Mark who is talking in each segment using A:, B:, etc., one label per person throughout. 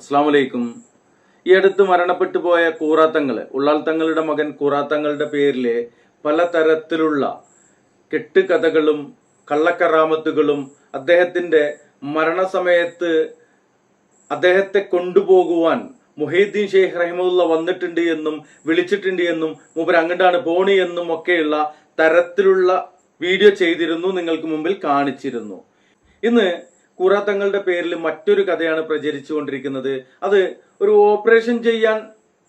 A: അസ്സാം വലൈക്കും ഈ അടുത്ത് മരണപ്പെട്ടു പോയ കൂറാത്തങ്ങൾ ഉള്ളാൽത്തങ്ങളുടെ തങ്ങളുടെ മകൻ കൂറാത്തങ്ങളുടെ പേരിൽ പലതരത്തിലുള്ള കെട്ടുകഥകളും കള്ളക്കറാമത്തുകളും അദ്ദേഹത്തിന്റെ മരണസമയത്ത് അദ്ദേഹത്തെ കൊണ്ടുപോകുവാൻ മുഹീദ്ദീൻ ഷെയ്ഖ് റഹിമുല്ല വന്നിട്ടുണ്ട് എന്നും വിളിച്ചിട്ടുണ്ട് എന്നും മൂപ്പർ അങ്ങോട്ടാണ് പോണി എന്നും ഒക്കെയുള്ള തരത്തിലുള്ള വീഡിയോ ചെയ്തിരുന്നു നിങ്ങൾക്ക് മുമ്പിൽ കാണിച്ചിരുന്നു. ഇന്ന് കൂറാത്തങ്ങളുടെ പേരിൽ മറ്റൊരു കഥയാണ് പ്രചരിച്ചുകൊണ്ടിരിക്കുന്നത്. അത് ഒരു ഓപ്പറേഷൻ ചെയ്യാൻ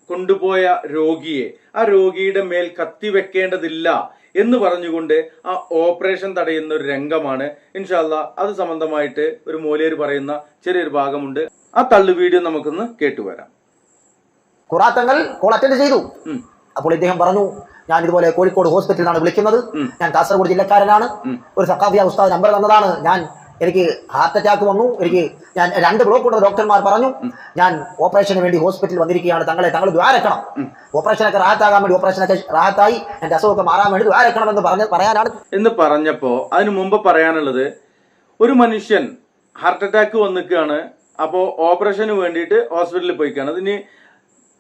A: കൊണ്ടുപോയ രോഗിയെ ആ രോഗിയുടെ മേൽ കത്തി വെക്കേണ്ടതില്ല എന്ന് പറഞ്ഞുകൊണ്ട് ആ ഓപ്പറേഷൻ തടയുന്ന ഒരു രംഗമാണ്. ഇൻഷാല്ല അത് സംബന്ധമായിട്ട് ഒരു മൂലയർ പറയുന്ന ചെറിയൊരു ഭാഗമുണ്ട്. ആ തള്ളു വീഡിയോ നമുക്കൊന്ന് കേട്ടുവരാം
B: കുറാത്തങ്ങൾ കോൾ അറ്റൻഡ് ചെയ്തു. അപ്പോൾ ഇദ്ദേഹം പറഞ്ഞു ഞാൻ ഇതുപോലെ കോഴിക്കോട് ഹോസ്പിറ്റലിലാണ് വിളിക്കുന്നത്. ഞാൻ കാസർഗോഡ് ജില്ലക്കാരനാണ്. ഒരു സക്കാഫിയ ഉസ്താദ് നമ്പർ തന്നതാണ്. ഞാൻ എനിക്ക് ഹാർട്ട് അറ്റാക്ക് വന്നു. എനിക്ക് ഞാൻ രണ്ട് ബ്ലോക്ക് ഉള്ള ഡോക്ടർമാർ പറഞ്ഞു ഞാൻ ഓപ്പറേഷന് വേണ്ടി ഹോസ്പിറ്റലിൽ വന്നിരിക്കുകയാണ്. തങ്ങളെ തങ്ങൾ ദ്വാരക്കണം. ഓപ്പറേഷനൊക്കെ റാഹത്താകാൻ വേണ്ടി ഓപ്പറേഷനൊക്കെ റാഹത്തായി. എന്റെ അസുഖമൊക്കെ മാറാൻ വേണ്ടി ദ്വാരക്കണം എന്ന് പറഞ്ഞ പറയാനാണ്.
A: എന്ന് പറഞ്ഞപ്പോ അതിന് മുമ്പ് പറയാനുള്ളത് ഒരു മനുഷ്യൻ ഹാർട്ട് അറ്റാക്ക് വന്നിക്കുകയാണ് അപ്പോൾ ഓപ്പറേഷന് വേണ്ടിയിട്ട് ഹോസ്പിറ്റലിൽ പോയിക്കാണ്. അതിന്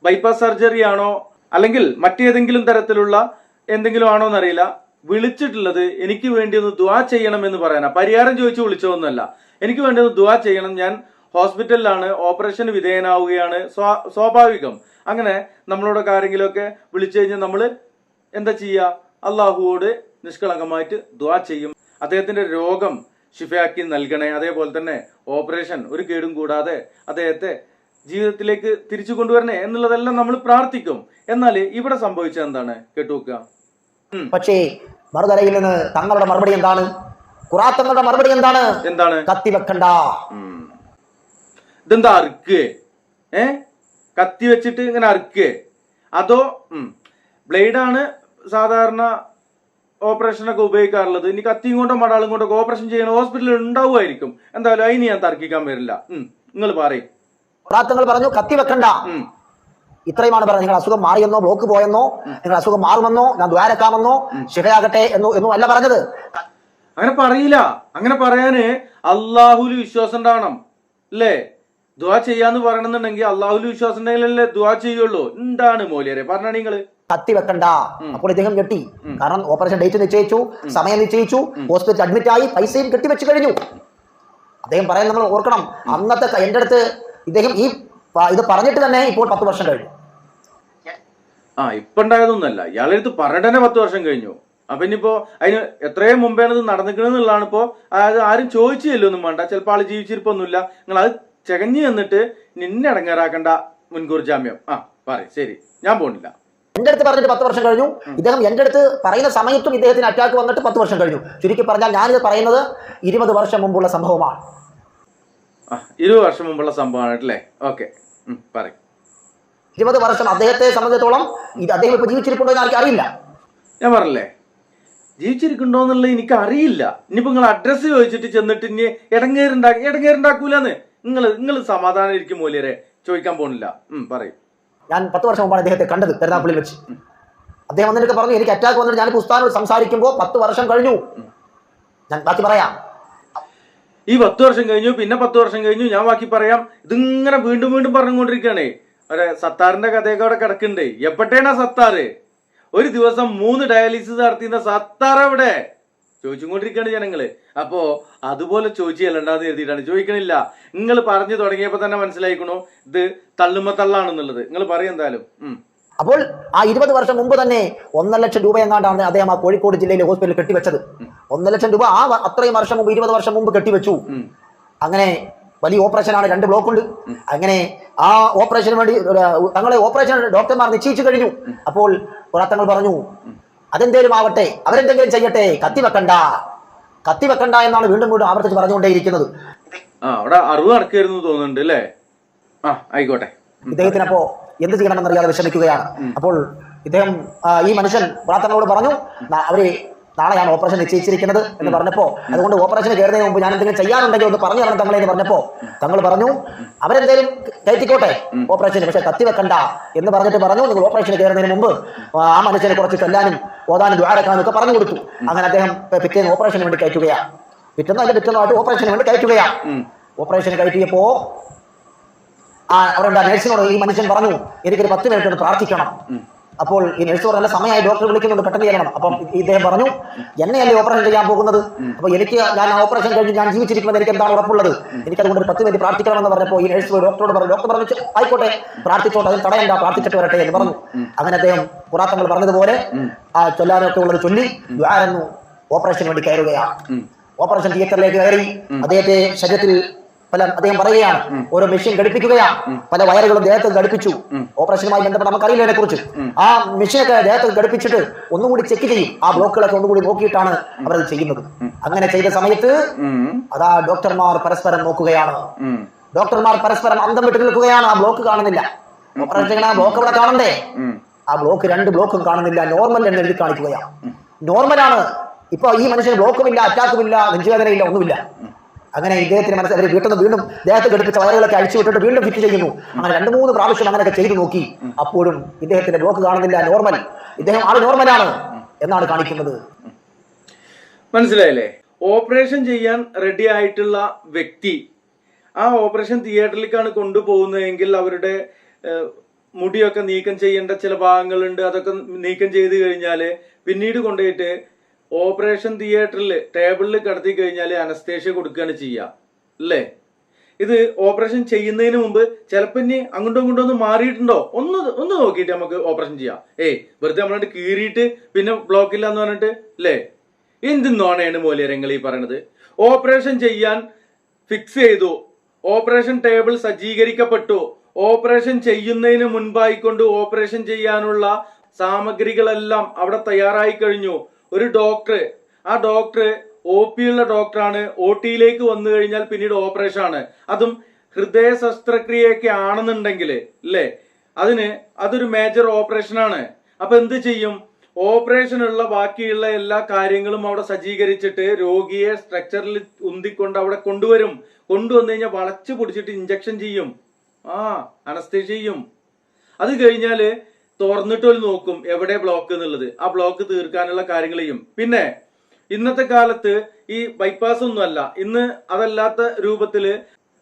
A: ബൈപ്പാസ് സർജറി ആണോ? അല്ലെങ്കിൽ മറ്റേതെങ്കിലും തരത്തിലുള്ള എന്തെങ്കിലും ആണോ എന്നറിയില്ല വിളിച്ചിട്ടുള്ളത് എനിക്ക് വേണ്ടി ഒന്ന് ദുവാ ചെയ്യണം എന്ന് പറയാനാ. പരിഹാരം ചോദിച്ച് വിളിച്ചതൊന്നുമല്ല. എനിക്ക് വേണ്ടി ഒന്ന് ദുവാ ചെയ്യണം. ഞാൻ ഹോസ്പിറ്റലിലാണ് ഓപ്പറേഷന് വിധേയനാവുകയാണ് സ്വാ- സ്വാഭാവികം. അങ്ങനെ നമ്മളോട് ആരെങ്കിലുമൊക്കെ വിളിച്ചു കഴിഞ്ഞാൽ നമ്മൾ എന്താ ചെയ്യുക അള്ളാഹുവോട് നിഷ്കളങ്കമായിട്ട് ദുവാ ചെയ്യും. അദ്ദേഹത്തിന്റെ രോഗം ഷിഫയാക്കി നൽകണേ. അതേപോലെ തന്നെ ഓപ്പറേഷൻ ഒരു കേടും കൂടാതെ അദ്ദേഹത്തെ ജീവിതത്തിലേക്ക് തിരിച്ചു കൊണ്ടുവരണേ എന്നുള്ളതെല്ലാം നമ്മൾ പ്രാർത്ഥിക്കും. എന്നാൽ ഇവിടെ സംഭവിച്ചത് എന്താണ്? കേട്ടുവെക്കുക ഉം.
B: പക്ഷേ മറുതലയിൽ നിന്ന് തങ്ങളുടെ മറുപടി എന്താണ്? കുറാത്തങ്ങളുടെ മറുപടി എന്താണ്?
A: എന്താണ്?
B: കത്തി വെക്കണ്ട
A: ഉം. ഇതെന്താ അറുക്കേ? ഏ? കത്തി വെച്ചിട്ട് ഇങ്ങനെ അറുക്കേ? അതോ ബ്ലേഡാണ് സാധാരണ ഓപ്പറേഷനൊക്കെ ഉപയോഗിക്കാറുള്ളത്. ഇനി കത്തിയും കൊണ്ടോ മടാളും കൊണ്ടോ ഓപ്പറേഷൻ ചെയ്യണ ഹോസ്പിറ്റലിൽ ഉണ്ടാവുമായിരിക്കും. എന്തായാലും അതിന് ഞാൻ തർക്കിക്കാൻ വരില്ല. നിങ്ങൾ പറയും.
B: പറഞ്ഞു കത്തി വെക്കണ്ട ഇത്രയുമാണ് പറഞ്ഞത്. നിങ്ങൾ അസുഖം മാറിയെന്നോ ബ്ലോക്ക് പോയെന്നോ നിങ്ങൾ അസുഖം മാറുമെന്നോ ഞാൻ ദ്വാരക്കാമെന്നോ ശിവയാകട്ടെ എന്നോ എന്നോ അല്ല പറഞ്ഞത്.
A: അങ്ങനെ പറയില്ല. അങ്ങനെ പറയാന് അള്ളാഹുൽ വിശ്വാസം ഉണ്ടാവണം. അല്ലേ ദുവാ ചെയ്യാന്ന് പറയണമെന്നുണ്ടെങ്കിൽ അള്ളാഹുൽ വിശ്വാസം ഉണ്ടെങ്കിലല്ലേ ദുവാ ചെയ്യുള്ളൂ. എന്താണ് മോലിയരെ? പറഞ്ഞാണ് നിങ്ങൾ.
B: കത്തി വെക്കണ്ട. അപ്പോൾ ഇദ്ദേഹം കെട്ടി കാരണം ഓപ്പറേഷൻ ഡേറ്റ് നിശ്ചയിച്ചു സമയം നിശ്ചയിച്ചു ഹോസ്പിറ്റലിൽ അഡ്മിറ്റ് ആയി പൈസയും കെട്ടിവെച്ച് കഴിഞ്ഞു. അദ്ദേഹം പറയാൻ നമ്മൾ ഓർക്കണം. അന്നത്തെ എന്റെ അടുത്ത് ഇദ്ദേഹം ഈ ഇത് പറഞ്ഞിട്ട് തന്നെ ഇപ്പോൾ പത്ത് വർഷം കഴിഞ്ഞു.
A: ആ ഇപ്പൊ ഉണ്ടായതൊന്നല്ല ഇയാളെടുത്ത് പറഞ്ഞിട്ട് പത്ത് വർഷം കഴിഞ്ഞു. അപ്പൊ ഇനിയിപ്പോ അതിന് എത്രയും മുമ്പേണ് ഇത് നടന്നിക്കണെന്നുള്ളതാണ് ഇപ്പോ. അതായത് ആരും ചോദിച്ചില്ല ഒന്നും വേണ്ട. ചിലപ്പോൾ ആൾ ജീവിച്ചിരിപ്പൊന്നുമില്ല. നിങ്ങൾ അത് ചെകഞ്ഞു എന്നിട്ട് നിന്നെ അടങ്ങേറാക്കണ്ട മുൻകൂർ ജാമ്യം. ആ പറയും. ശരി. ഞാൻ പോണില്ല.
B: എന്റെ അടുത്ത് പറഞ്ഞിട്ട് പത്ത് വർഷം കഴിഞ്ഞു. ഇദ്ദേഹം എന്റെ അടുത്ത് പറയുന്ന സമയത്തും ഇദ്ദേഹത്തിന് അറ്റാക്ക് വന്നിട്ട് പത്ത് വർഷം കഴിഞ്ഞു. ചുരുക്കി പറഞ്ഞാൽ ഞാനിത് പറയുന്നത് ഇരുപത് വർഷം മുമ്പുള്ള സംഭവമാണ്.
A: ഇരുപത് വർഷം മുമ്പുള്ള സംഭവമാണ് അല്ലേ ഓക്കെ പറയും.
B: ഇരുപത് വർഷം അദ്ദേഹത്തെ സംബന്ധിച്ചിടത്തോളം ഇത് അദ്ദേഹം ഇപ്പൊ ജീവിച്ചിരിപ്പുണ്ടോ എന്ന് അറിയില്ല.
A: ഞാൻ പറഞ്ഞല്ലേ? ജീവിച്ചിരിക്കുന്നുണ്ടോ എന്നുള്ളത് എനിക്ക് അറിയില്ല. ഇനിയിപ്പോ നിങ്ങൾ അഡ്രസ്സ് ചോദിച്ചിട്ട് ചെന്നിട്ട് ഇനി ഇടങ്ങേറുണ്ടാക്കി ഇടങ്ങേറുണ്ടാക്കൂലെന്ന് നിങ്ങൾ നിങ്ങൾ സമാധാനം ഇരിക്കും മൂല്യരെ. ചോദിക്കാൻ പോണില്ല. പറയും.
B: ഞാൻ പത്ത് വർഷം മുമ്പാണ് അദ്ദേഹത്തെ കണ്ടത് കരുനാഗപ്പള്ളിയിൽ വെച്ച്. അദ്ദേഹം വന്നിട്ട് പറഞ്ഞു എനിക്ക് അറ്റാക്ക് വന്നിട്ട് ഞാൻ പുസ്തകം സംസാരിക്കുമ്പോൾ പത്ത് വർഷം കഴിഞ്ഞു. ഞാൻ ബാക്കി പറയാം.
A: ഈ പത്ത് വർഷം കഴിഞ്ഞു പിന്നെ പത്ത് വർഷം കഴിഞ്ഞു ഞാൻ ബാക്കി പറയാം. ഇതിങ്ങനെ വീണ്ടും വീണ്ടും പറഞ്ഞുകൊണ്ടിരിക്കുകയാണേ. ഒരു സത്താറിന്റെ കഥയൊക്കെ അവിടെ കിടക്കുന്നുണ്ട്. എപ്പോഴത്തേനാ സത്താറ്? ഒരു ദിവസം മൂന്ന് ഡയാലിസിസ് നടത്തിയുന്ന സത്താർ അവിടെ ചോദിച്ചുകൊണ്ടിരിക്കുകയാണ് ജനങ്ങൾ. അപ്പോ അതുപോലെ ചോദിച്ചു ചെല്ലണ്ടെന്ന് എഴുതിയിട്ടാണ് ചോദിക്കണില്ല. നിങ്ങൾ പറഞ്ഞു തുടങ്ങിയപ്പോൾ തന്നെ മനസ്സിലായിക്കണോ. ഇത് തള്ളുമ്പോ തള്ളാണെന്നുള്ളത്. നിങ്ങൾ പറയും എന്തായാലും.
B: അപ്പോൾ ആ ഇരുപത് വർഷം മുമ്പ് തന്നെ ഒന്നര ലക്ഷം രൂപ എങ്ങാണ്ടാണ് അദ്ദേഹം ആ കോഴിക്കോട് ജില്ലയിലെ ഹോസ്പിറ്റലിൽ കെട്ടിവെച്ചത്. ഒന്നര ലക്ഷം രൂപ ആ അത്രയും വർഷം മുമ്പ് ഇരുപത് വർഷം മുമ്പ് കെട്ടിവെച്ചു. അങ്ങനെ വലിയ ഓപ്പറേഷനാണ് രണ്ട് ബ്ലോക്ക് ഉണ്ട് അങ്ങനെ ആ ഓപ്പറേഷന് വേണ്ടി തങ്ങളെ ഓപ്പറേഷൻ ഡോക്ടർമാർ നിശ്ചയിച്ചു കഴിഞ്ഞു. അപ്പോൾ തങ്ങൾ പറഞ്ഞു അതെന്തേലും ആവട്ടെ അവരെന്തെങ്കിലും ചെയ്യട്ടെ കത്തി വെക്കണ്ട കത്തി വെക്കണ്ട എന്നാണ് വീണ്ടും വീണ്ടും ആവർത്തിച്ച് പറഞ്ഞുകൊണ്ടേയിരിക്കുന്നത്.
A: അവിടെ അറിവ് നടക്കായിരുന്നു തോന്നുന്നുണ്ട് അല്ലേ? ആ ആയിക്കോട്ടെ.
B: ഇദ്ദേഹത്തിന് അപ്പോ എന്ത് ചെയ്യണമെന്നറിയാതെ വിഷമിക്കുകയാണ്. അപ്പോൾ ഇദ്ദേഹം ഈ മനുഷ്യൻ പ്രാർത്ഥനകളോട് പറഞ്ഞു അവരെ നാളെ ഞാൻ ഓപ്പറേഷൻ നിശ്ചയിച്ചിരിക്കുന്നത് എന്ന് പറഞ്ഞപ്പോ അതുകൊണ്ട് ഓപ്പറേഷൻ കയറുന്നതിന് മുമ്പ് ഞാൻ എന്തെങ്കിലും ചെയ്യാറുണ്ടെങ്കിൽ ഒന്ന് പറഞ്ഞു തരണം തങ്ങളെ എന്ന് പറഞ്ഞപ്പോ തങ്ങൾ പറഞ്ഞു അവരെന്തേലും കയറ്റിക്കോട്ടെ ഓപ്പറേഷൻ പക്ഷെ കത്തി വെക്കണ്ട എന്ന് പറഞ്ഞിട്ട് പറഞ്ഞു നിങ്ങൾ ഓപ്പറേഷൻ കയറുന്നതിന് മുമ്പ് ആ മനുഷ്യനെ കുറച്ച് കൊല്ലാനും ഓതാനും ദ്വാരക്കാനും ഒക്കെ പറഞ്ഞു കൊടുത്തു. അങ്ങനെ അദ്ദേഹം പിറ്റേന്ന് ഓപ്പറേഷന് വേണ്ടി കയറ്റുകയാണ് പിറ്റേന്ന് അതിന്റെ പിറ്റേന്നായിട്ട് ഓപ്പറേഷന് വേണ്ടി കയറ്റുകയാണ് ഓപ്പറേഷൻ കയറ്റിയപ്പോ ആ അവരുടെ നേഴ്സിനോട് ഈ മനുഷ്യൻ പറഞ്ഞു എനിക്കൊരു പത്ത് മിനിറ്റ് ഒന്ന് പ്രാർത്ഥിക്കണം. അപ്പോൾ ഈ നേഴ്സ് പറഞ്ഞ സമയമായി ഡോക്ടർ വിളിക്കുന്നുണ്ട് പെട്ടെന്ന് ചെയ്യണം. അപ്പം ഇദ്ദേഹം പറഞ്ഞു എന്നെയല്ലേ ഓപ്പറേഷൻ ചെയ്യാൻ പോകുന്നത്? അപ്പൊ എനിക്ക് ഞാൻ ആ ഓപ്പറേഷൻ കഴിഞ്ഞ് ഞാൻ ജീവിച്ചിരിക്കുന്നത് എനിക്ക് എന്താണ് ഉറപ്പുള്ളത്? എനിക്ക് അതുകൊണ്ട് ഒരു പത്ത് മിനിറ്റ് പ്രാർത്ഥിക്കണമെന്ന് പറഞ്ഞപ്പോൾ ഈ നേഴ്സ് പോയി ഡോക്ടറോട് പറഞ്ഞു ഡോക്ടർ പറഞ്ഞു ആയിക്കോട്ടെ പ്രാർത്ഥിച്ചോട്ടെ അതിന് തടയണ്ട പ്രാർത്ഥിച്ചിട്ട് വരട്ടെ എന്ന് പറഞ്ഞു. അങ്ങനെ അദ്ദേഹം പുറാത്തങ്ങൾ പറഞ്ഞതുപോലെ ആ ചൊല്ലാനൊക്കെ ഉള്ളത് ചൊല്ലി ആരെന്നു ഓപ്പറേഷന് വേണ്ടി കയറുകയാണ്. ഓപ്പറേഷൻ തിയേറ്ററിലേക്ക് കയറി അദ്ദേഹത്തെ ശരീരത്തിൽ പല അദ്ദേഹം പറയുകയാണ്. ഓരോ മെഷീൻ ഘടിപ്പിക്കുകയാണ് പല വയറുകളും ദേഹത്ത് ഘടിപ്പിച്ചു. ഓപ്പറേഷനുമായി ബന്ധപ്പെട്ട് നമുക്കറിയില്ല അതിനെ കുറിച്ച് ആ മെഷീനൊക്കെ ദേഹത്ത് ഘടിപ്പിച്ചിട്ട് ഒന്നും കൂടി ചെക്ക് ചെയ്യും. ആ ബ്ലോക്കുകളൊക്കെ ഒന്നുകൂടി നോക്കിയിട്ടാണ് അവരത് ചെയ്യുന്നത്. അങ്ങനെ ചെയ്ത സമയത്ത് അതാ ഡോക്ടർമാർ പരസ്പരം നോക്കുകയാണ്. ഡോക്ടർമാർ പരസ്പരം അന്തം വിട്ട് നിൽക്കുകയാണ്. ആ ബ്ലോക്ക് കാണുന്നില്ല. ഓപ്പറേഷൻ ആ ബ്ലോക്ക് ഇവിടെ കാണണ്ടേ? ആ ബ്ലോക്ക് രണ്ട് ബ്ലോക്കും കാണുന്നില്ല. നോർമൽ എന്ന് എഴുതി കാണിക്കുകയാണ് നോർമലാണ് ഇപ്പൊ ഈ മനുഷ്യന് ബ്ലോക്കും ഇല്ല അറ്റാക്കും ഇല്ല നെഞ്ചുവേദനയില്ല ഒന്നുമില്ല. അങ്ങനെ ഇദ്ദേഹത്തിന് മനസ്സിൽ അവർ വീട്ടിൽ നിന്ന് വീണ്ടും ദേഹത്ത് ഘടിപ്പിച്ച വയറുകളൊക്കെ അഴിച്ചു വിട്ടിട്ട് വീണ്ടും ഫിറ്റ് ചെയ്യുന്നു. അങ്ങനെ രണ്ട് മൂന്ന് പ്രാവശ്യം അങ്ങനെയൊക്കെ ചെയ്തു നോക്കി. അപ്പോഴും ഇദ്ദേഹത്തിന്റെ ബ്ലോക്ക് കാണുന്നില്ല നോർമൽ ഇദ്ദേഹം ആൾ നോർമലാണ് എന്നാണ് കാണിക്കുന്നത്.
A: മനസ്സിലായില്ലേ? ഓപ്പറേഷൻ ചെയ്യാൻ റെഡി ആയിട്ടുള്ള വ്യക്തി ആ ഓപ്പറേഷൻ തിയേറ്ററിലേക്കാണ് കൊണ്ടുപോകുന്നതെങ്കിൽ അവരുടെ മുടിയൊക്കെ നീക്കം ചെയ്യേണ്ട ചില ഭാഗങ്ങളുണ്ട്. അതൊക്കെ നീക്കം ചെയ്ത് കഴിഞ്ഞാൽ പിന്നീട് കൊണ്ടുപോയിട്ട് ഓപ്പറേഷൻ തിയേറ്ററിൽ ടേബിളിൽ കിടത്തി കഴിഞ്ഞാൽ അനസ്തേഷ്യ കൊടുക്കുകയാണ് ചെയ്യുക അല്ലേ? ഇത് ഓപ്പറേഷൻ ചെയ്യുന്നതിന് മുമ്പ് ചിലപ്പോൾ ഇനി അങ്ങോട്ടും ഇങ്ങോട്ടും ഒന്ന് മാറിയിട്ടുണ്ടോ? ഒന്ന് ഒന്ന് നോക്കിയിട്ട് നമുക്ക് ഓപ്പറേഷൻ ചെയ്യാം. ഏയ് വെറുതെ നമ്മളായിട്ട് കീറിയിട്ട് പിന്നെ ബ്ലോക്ക് ഇല്ല എന്ന് പറഞ്ഞിട്ട് അല്ലേ? എന്തിന്നോണയാണ് മൂല്യരങ്ങൾ ഈ പറയണത്? ഓപ്പറേഷൻ ചെയ്യാൻ ഫിക്സ് ചെയ്തു. Operation table സജ്ജീകരിക്കപ്പെട്ടു. ഓപ്പറേഷൻ ചെയ്യുന്നതിന് മുൻപായിക്കൊണ്ട് ഓപ്പറേഷൻ ചെയ്യാനുള്ള സാമഗ്രികളെല്ലാം അവിടെ തയ്യാറായി കഴിഞ്ഞു. ഒരു ഡോക്ടർ ആ ഡോക്ടർ ഒ പി ഉള്ള ഡോക്ടറാണ്. ഒ ടിയിലേക്ക് വന്നു കഴിഞ്ഞാൽ പിന്നീട് ഓപ്പറേഷൻ ആണ് അതും ഹൃദയ ശസ്ത്രക്രിയയൊക്കെ ആണെന്നുണ്ടെങ്കിൽ അല്ലേ അതിന് അതൊരു മേജർ ഓപ്പറേഷൻ ആണ് അപ്പൊ എന്ത് ചെയ്യും? ഓപ്പറേഷനുള്ള ബാക്കിയുള്ള എല്ലാ കാര്യങ്ങളും അവിടെ സജ്ജീകരിച്ചിട്ട് രോഗിയെ സ്ട്രക്ചറിൽ ഉന്തിക്കൊണ്ട് അവിടെ കൊണ്ടുവരും. കൊണ്ടുവന്നു കഴിഞ്ഞാൽ വളച്ചു പൊടിച്ചിട്ട് ഇഞ്ചക്ഷൻ ചെയ്യും. ആ അനസ്തേഷ്യ ചെയ്യും. അത് കഴിഞ്ഞാൽ തുറന്നിട്ട് നോക്കും എവിടെ ബ്ലോക്ക് എന്നുള്ളത്. ആ ബ്ലോക്ക് തീർക്കാനുള്ള കാര്യങ്ങൾ ചെയ്യും പിന്നെ ഇന്നത്തെ കാലത്ത് ഈ ബൈപ്പാസ് ഒന്നുമല്ല ഇന്ന് അതല്ലാത്ത രൂപത്തിൽ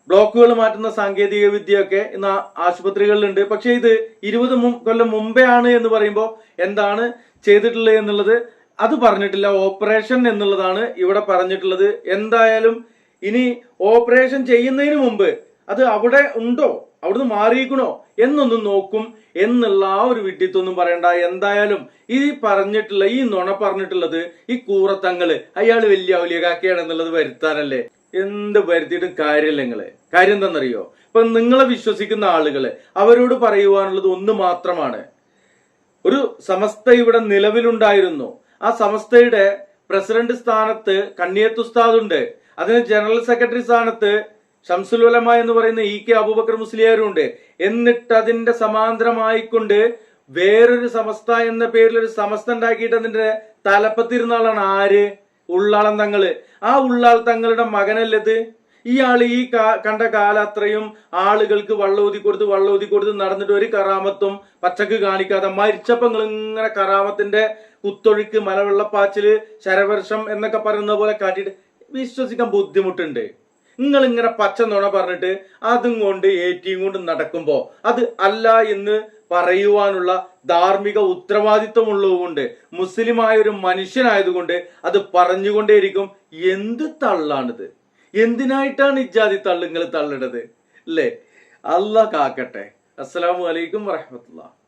A: ബ്ലോക്കുകൾ മാറ്റുന്ന സാങ്കേതിക വിദ്യയൊക്കെ ഇന്ന് ആശുപത്രികളിലുണ്ട്. പക്ഷേ ഇത് ഇരുപത് കൊല്ലം മുമ്പേ ആണ് എന്ന് പറയുമ്പോൾ എന്താണ് ചെയ്തിട്ടുള്ളത് എന്നുള്ളത് അത് പറഞ്ഞിട്ടില്ല. ഓപ്പറേഷൻ എന്നുള്ളതാണ് ഇവിടെ പറഞ്ഞിട്ടുള്ളത്. എന്തായാലും ഇനി ഓപ്പറേഷൻ ചെയ്യുന്നതിന് മുമ്പ് അത് അവിടെ ഉണ്ടോ? അവിടുന്ന് മാറിയിക്കണോ എന്നൊന്നും നോക്കും എന്നുള്ള ആ ഒരു വിഡ്ഢിത്തൊന്നും പറയണ്ട. എന്തായാലും ഈ പറഞ്ഞിട്ടുള്ള ഈ നുണ പറഞ്ഞിട്ടുള്ളത് ഈ കൂറത്തങ്ങൾ അയാൾ വലിയ ഔലിയകാക്കയാണെന്നുള്ളത് വരുത്താനല്ലേ? എന്ത് വരുത്തിയിട്ടും കാര്യമില്ല നിങ്ങൾ. കാര്യം എന്താണെന്നറിയോ? ഇപ്പൊ നിങ്ങളെ വിശ്വസിക്കുന്ന ആളുകൾ അവരോട് പറയുവാനുള്ളത് ഒന്ന് മാത്രമാണ്. ഒരു സമസ്ത ഇവിടെ നിലവിലുണ്ടായിരുന്നു. ആ സമസ്തയുടെ പ്രസിഡന്റ് സ്ഥാനത്ത് കണ്ണിയത്ത് ഉസ്താദ് ഉണ്ട്. അതിന് ജനറൽ സെക്രട്ടറി സ്ഥാനത്ത് ഷംസുൽ ഉലമ എന്ന് പറയുന്ന ഇ കെ അബൂബക്കർ മുസ്ലിയാരും ഉണ്ട് എന്നിട്ട് അതിന്റെ സമാന്തരമായിക്കൊണ്ട് വേറൊരു സമസ്ത എന്ന പേരിൽ ഒരു സമസ്ത ഉണ്ടാക്കിയിട്ട് അതിന്റെ തലപ്പത്തിരുന്ന ആളാണ് ആര്? ഉള്ളാളം തങ്ങൾ. ആ ഉള്ളാൾ തങ്ങളുടെ മകനല്ലത്. ഇയാൾ ഈ കണ്ട കാലത്രയും ആളുകൾക്ക് വള്ളൂതി കൊടുത്ത് വള്ളൂതി കൊടുത്ത് നടന്നിട്ട് ഒരു കറാമത്തും പച്ചക്ക് കാണിക്കാതെ മരിച്ചപ്പങ്ങൾ ഇങ്ങനെ കറാമത്തിന്റെ കുത്തൊഴുക്ക് മലവെള്ളപ്പാച്ചിൽ ശരവർഷം എന്നൊക്കെ പറയുന്ന പോലെ കാട്ടിയിട്ട് വിശ്വസിക്കാൻ ബുദ്ധിമുട്ടുണ്ട്. നിങ്ങൾ ഇങ്ങനെ പച്ച നുണ പറഞ്ഞിട്ട് അതും കൊണ്ട് ഏറ്റിയും കൊണ്ട് നടക്കുമ്പോ അത് അല്ല എന്ന് പറയുവാനുള്ള ധാർമ്മിക ഉത്തരവാദിത്വമുള്ളതുകൊണ്ട് മുസ്ലിമായ ഒരു മനുഷ്യനായതുകൊണ്ട് അത് പറഞ്ഞുകൊണ്ടേയിരിക്കും. എന്ത് തള്ളാണിത്? എന്തിനായിട്ടാണ് ഇജാതി തള്ളുങ്ങൾ തള്ളിടത്? അല്ലേ അല്ല കാക്കട്ടെ. അസ്സലാമു അലൈക്കും വറഹമത്തുള്ള.